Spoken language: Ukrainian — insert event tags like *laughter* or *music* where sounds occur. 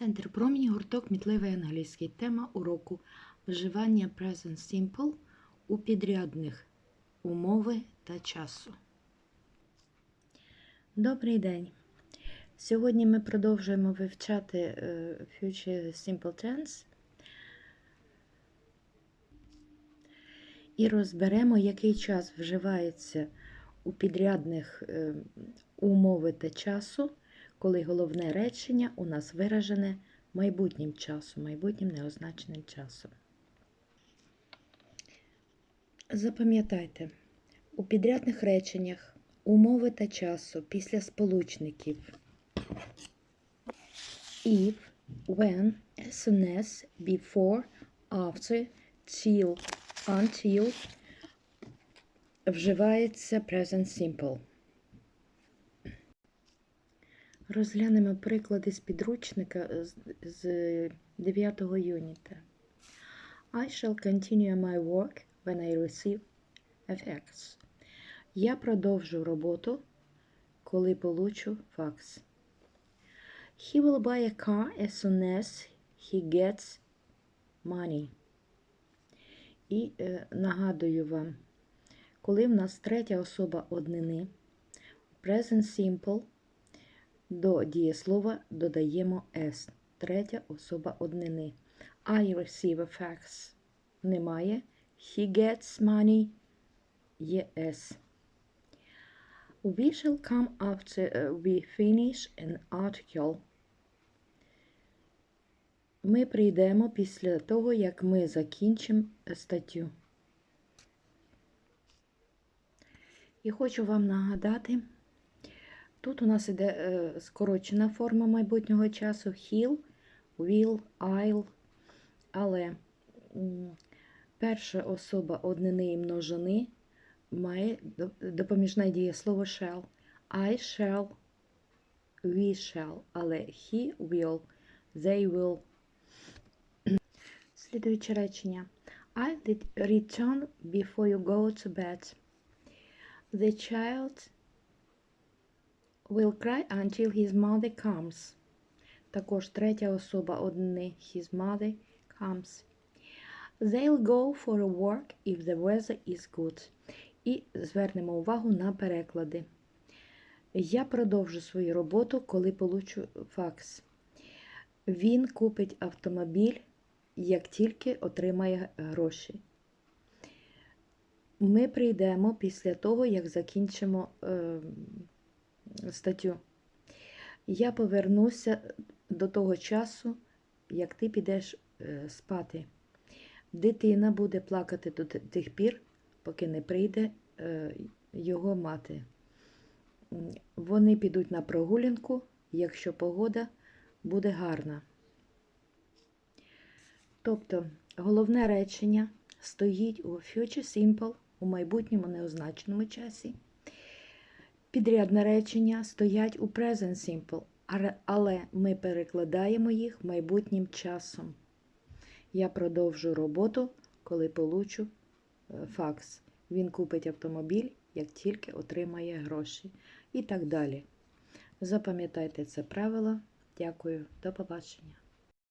Центр промені, гурток Мітливий англійський. Тема уроку вживання Present Simple у підрядних умови та часу. Добрий день. Сьогодні ми продовжуємо вивчати е, Future Simple Tense і розберемо, який час вживається у підрядних е, умови та часу, коли головне речення у нас виражене майбутнім часом, майбутнім неозначеним часом. Запам'ятайте, у підрядних реченнях умови та часу після сполучників if, when, as soon as, before, after, till, until вживається present simple. Розглянемо приклади з підручника з, з 9 юніта. I shall continue my work when I receive FX. Я продовжу роботу, коли получу факс. He will buy a car as soon as he gets money. І е, нагадую вам, коли в нас третя особа однини, present simple до дієслова додаємо s. Третя особа однини. I receive a fax. Немає. He gets money. Є s. We shall come after uh, we finish an article. Ми прийдемо після того, як ми закінчимо статтю. І хочу вам нагадати, тут у нас іде е, скорочена форма майбутнього часу he'll, will, I'll, але перша особа однини і множини має до- допоміжне дієслово shall. I shall, we shall, але he will, they will. *clears throat* Слідуюче речення. I did return before you go to bed. The child will cry until his mother comes. Також третя особа однини his mother comes. They'll go for a walk if the weather is good. І звернемо увагу на переклади. Я продовжу свою роботу, коли получу факс. Він купить автомобіль, як тільки отримає гроші. Ми прийдемо після того, як закінчимо е, статтю. Я повернуся до того часу, як ти підеш е, спати. Дитина буде плакати до тих пір, поки не прийде е, його мати. Вони підуть на прогулянку, якщо погода буде гарна. Тобто головне речення стоїть у future simple у майбутньому неозначеному часі. Підрядне речення стоять у present simple, але- ми перекладаємо їх майбутнім часом. Я продовжу роботу, коли получу е, факс. Він купить автомобіль, як тільки отримає гроші. І так далі. Запам'ятайте це правило. Дякую. До побачення.